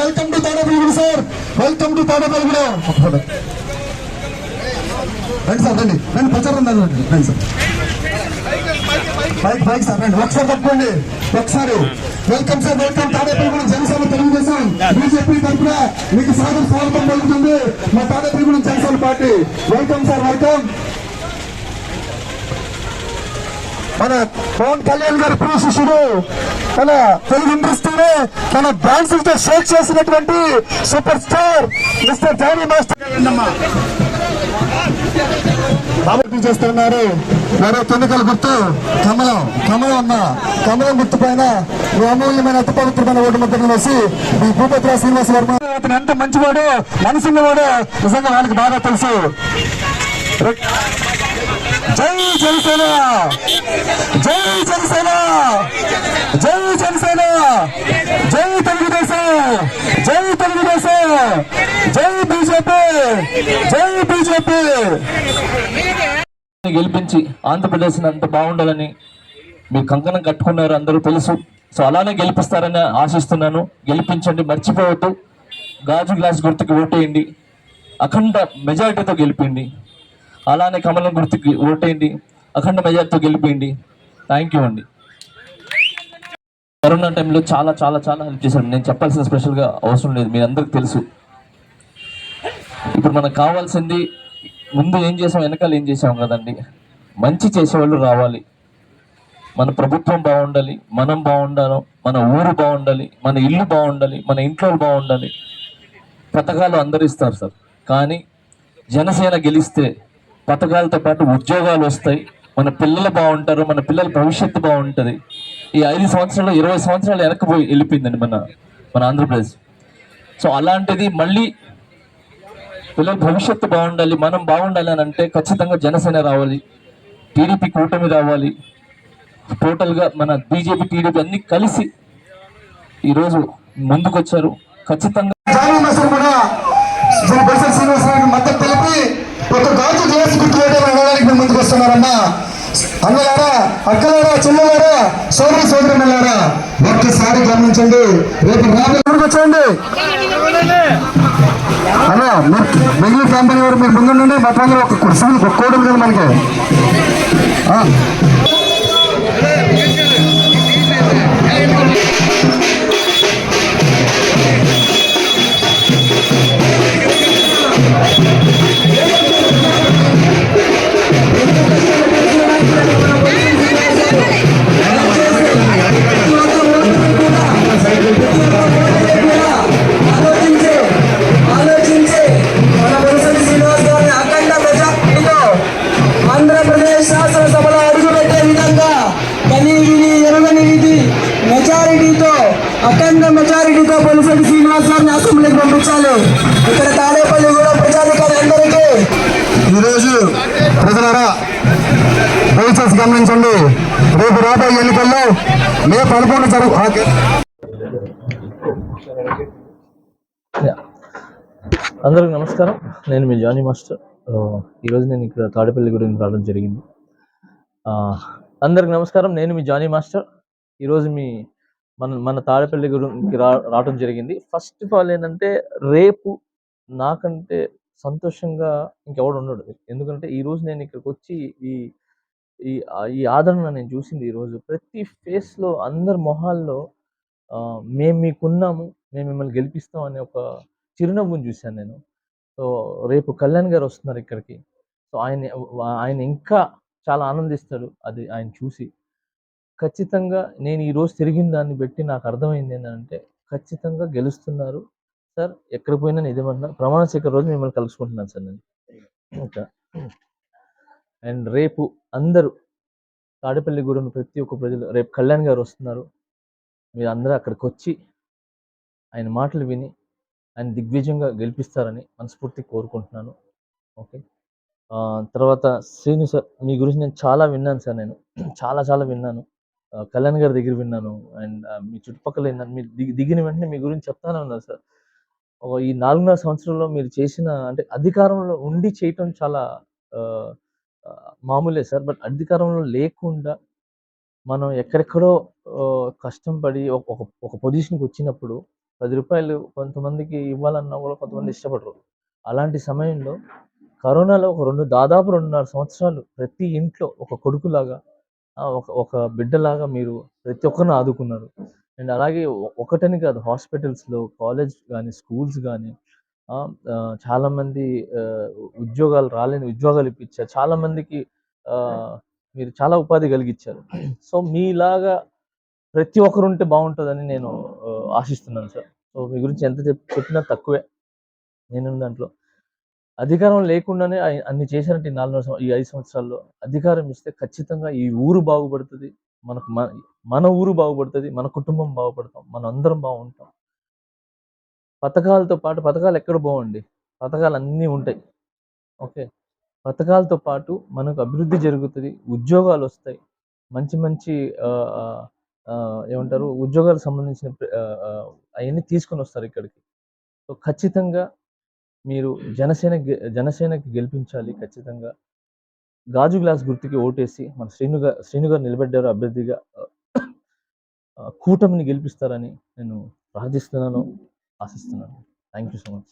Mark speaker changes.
Speaker 1: Welcome to Tadepalligudem sir welcome to Tadepalligudem రండి sir రండి రండి ప్రచారం రండి రండి సార్ బైక్ బైక్ సార్ రండి ఒకసారి తప్పండి ఒకసారి welcome sir welcome Tadepalligudem Janasena Telugu Desam. BJP తరఫున మీకు స్వాగతం స్వాగతం పలుకుతుంది. మా Tadepalligudem Janasena party. Welcome sir welcome మన పవన్ కళ్యాణ్ గారి ప్రియ శిష్యుడు తన తెలుగు ఇండస్ట్రీని తన డాన్సులతో షేక్ చేసినటువంటి super star mister Johnny master బాబు చేస్తున్నారు. మరో తొన్నికల గుర్తు. కమలం కమలం అన్న కమలం గుర్తు పైన అమూల్యమైన అతి పవిత్రమైన ఓటు ముద్రను వేసి ఈ భూపతిరావు శ్రీనివాస వర్మ. అతను ఎంత మంచివాడు మనసున్నవాడు నిజంగా వాళ్ళకి బాగా తెలుసు. జై జనసేన! జై జనసేన! జై జనసేన! జై తెలుగుదేశం! జై తెలుగుదేశం! జై బీజేపీ! జై బీజేపీ!
Speaker 2: గెలిపించి ఆంధ్రప్రదేశ్ అంత బాగుండాలని మీరు కంకణం కట్టుకున్నారు అందరూ తెలుసు. సో అలానే గెలిపిస్తారని ఆశిస్తున్నాను. గెలిపించండి మర్చిపోవద్దు. గాజు గ్లాస్ గుర్తుకు ఓటేయండి. అఖండ మెజారిటీతో గెలిపిండి. అలానే కమలం గుర్తుకి ఓటేయండి. అఖండ మెజార్టీతో గెలిపిండి థ్యాంక్ యూ అండి. కరోనా టైంలో చాలా చాలా చాలా హెల్ప్ చేశారు. నేను చెప్పాల్సిన స్పెషల్గా అవసరం లేదు. మీ అందరికి తెలుసు. ఇప్పుడు మనకు కావాల్సింది ముందు ఏం చేసాం వెనకాల ఏం చేసాం కదండి. మంచి చేసేవాళ్ళు రావాలి. మన ప్రభుత్వం బాగుండాలి మనం బాగుండాలి మన ఊరు బాగుండాలి మన ఇల్లు బాగుండాలి మన ఇంట్లో బాగుండాలి. పథకాలు అందరు ఇస్తారు సార్. కానీ జనసేన గెలిస్తే పథకాలతో పాటు ఉద్యోగాలు వస్తాయి. మన పిల్లలు బాగుంటారు మన పిల్లల భవిష్యత్తు బాగుంటుంది. ఈ ఐదు సంవత్సరాలు ఇరవై సంవత్సరాలు వెనక్కిపోయి వెళ్ళిపోయిందండి మన మన ఆంధ్రప్రదేశ్. సో అలాంటిది మళ్ళీ పిల్లల భవిష్యత్తు బాగుండాలి మనం బాగుండాలి అని అంటే ఖచ్చితంగా జనసేన రావాలి టీడీపీ కూటమి రావాలి. టోటల్గా మన బీజేపీ టీడీపీ అన్ని కలిసి ఈరోజు ముందుకొచ్చారు. ఖచ్చితంగా
Speaker 1: మద్దతు తెలిపి ఒక గాజు గ్లాస్ గుర్తు వేయడం అనడానికి మేము ముందుకు వస్తున్నారమ్మా. అన్నలారా అక్కలారా చెల్లెలారా సోదరు సోదరులారా ఒక్కసారి గమనించండి. రేపు రాబోయే వచ్చేయండి. అలా బెంగళూరు కంపెనీ వారు మీరు ముందుండండి? మా ప్రాంతంలో ఒక కుర్సీ ఒక కోడలు కదా మనకి.
Speaker 3: అసెంబ్లీకి పంపించాలి. ఇక్కడ తాడేపల్లి కూడా ప్రజాధికారి అందరికీ
Speaker 1: ఈరోజు ప్రజలరా దయచేసి గమనించండి. రేపు రాబోయే ఎన్నికల్లో మే పదకొండు జరుగు
Speaker 2: అందరికి నమస్కారం. నేను మీ జానీ మాస్టర్. ఈరోజు నేను ఇక్కడ తాడేపల్లి గురించి రావడం జరిగింది. అందరికి నమస్కారం. నేను మీ జానీ మాస్టర్. ఈరోజు మీ మన మన తాడేపల్లి గురించి రా రావడం జరిగింది. ఫస్ట్ ఆఫ్ ఆల్ ఏంటంటే రేపు నాకంటే సంతోషంగా ఇంకెవడు ఉండడు. ఎందుకంటే ఈరోజు నేను ఇక్కడికి వచ్చి ఈ ఈ ఈ ఆదరణ నేను చూసింది ఈరోజు ప్రతి ఫేస్లో అందరి మొహాల్లో మేము మీకున్నాము మేము మిమ్మల్ని గెలిపిస్తాం అనే ఒక చిరునవ్వుని చూశాను నేను. సో రేపు కళ్యాణ్ గారు వస్తున్నారు ఇక్కడికి. సో ఆయన ఆయన ఇంకా చాలా ఆనందిస్తాడు అది ఆయన చూసి. ఖచ్చితంగా నేను ఈరోజు తిరిగిన దాన్ని బట్టి నాకు అర్థమైంది ఏంటంటే ఖచ్చితంగా గెలుస్తున్నారు. సార్ ఎక్కడ పోయినా నిజమన్నా ప్రమాణ స్వీకార రోజు మిమ్మల్ని కలుసుకుంటున్నాను సార్ నేను. ఇంకా అండ్ రేపు అందరూ తాడేపల్లి గురుని ప్రతి ఒక్క ప్రజలు రేపు కళ్యాణ్ గారు వస్తున్నారు. మీరు అందరూ అక్కడికి వచ్చి ఆయన మాటలు విని ఆయన దిగ్విజయంగా గెలిపిస్తారని మనస్ఫూర్తి కోరుకుంటున్నాను. ఓకే. తర్వాత శ్రీను సార్ మీ గురించి నేను చాలా విన్నాను సార్ నేను. చాలా చాలా విన్నాను. కళ్యాణ్ గారి దగ్గర విన్నాను. అండ్ మీ చుట్టుపక్కల విన్నాను మీరు దిగి దిగిన వెంటనే మీ గురించి చెప్తానే ఉన్నారు సార్. ఈ నాలుగున్నర సంవత్సరంలో మీరు చేసిన అంటే అధికారంలో ఉండి చేయటం చాలా మామూలే సార్. బట్ అధికారంలో లేకుండా మనం ఎక్కడెక్కడో కష్టం పడి ఒక ఒక- పొజిషన్కి వచ్చినప్పుడు పది రూపాయలు కొంతమందికి ఇవ్వాలన్నా కూడా కొంతమంది ఇష్టపడరు. అలాంటి సమయంలో కరోనాలో ఒక రెండు దాదాపు రెండున్నర సంవత్సరాలు ప్రతి ఇంట్లో ఒక కొడుకులాగా ఒక ఒక బిడ్డలాగా మీరు ప్రతి ఒక్కరిని ఆదుకున్నారు. అండ్ అలాగే ఒకటని కాదు హాస్పిటల్స్లో కాలేజ్ కానీ స్కూల్స్ కానీ చాలామంది ఉద్యోగాలు రాలేని ఉద్యోగాలు ఇప్పించారు చాలామందికి మీరు చాలా ఉపాధి కలిగించారు సో మీలాగా ప్రతి ఒక్కరు ఉంటే బాగుంటుందని నేను ఆశిస్తున్నాను సార్. సో మీ గురించి ఎంత చెప్ చెప్పినా తక్కువే. నేను దాంట్లో. అధికారం లేకుండానే అన్ని చేశారంటే ఈ నాలుగు ఈ ఐదు సంవత్సరాల్లో అధికారం ఇస్తే ఖచ్చితంగా ఈ ఊరు బాగుపడుతుంది మనకు మన మన ఊరు బాగుపడుతుంది మన కుటుంబం బాగుపడతాం మనం అందరం బాగుంటాం. పథకాలతో పాటు పథకాలు ఎక్కడ బాగుండి పథకాలు అన్నీ ఉంటాయి. ఓకే? పథకాలతో పాటు మనకు అభివృద్ధి జరుగుతుంది ఉద్యోగాలు వస్తాయి. మంచి మంచి ఏమంటారు? ఉద్యోగాలకు సంబంధించిన అవన్నీ తీసుకొని వస్తారు ఇక్కడికి. సో ఖచ్చితంగా మీరు జనసేన గె- జనసేనకి గెలిపించాలి ఖచ్చితంగా. గాజు గ్లాస్ గుర్తుకి ఓటేసి మన శ్రీను గా శ్రీను గారు నిలబడ్డారు అభ్యర్థిగా కూటమిని గెలిపిస్తారని నేను ప్రార్థిస్తున్నాను ఆశిస్తున్నాను. Thank you so much.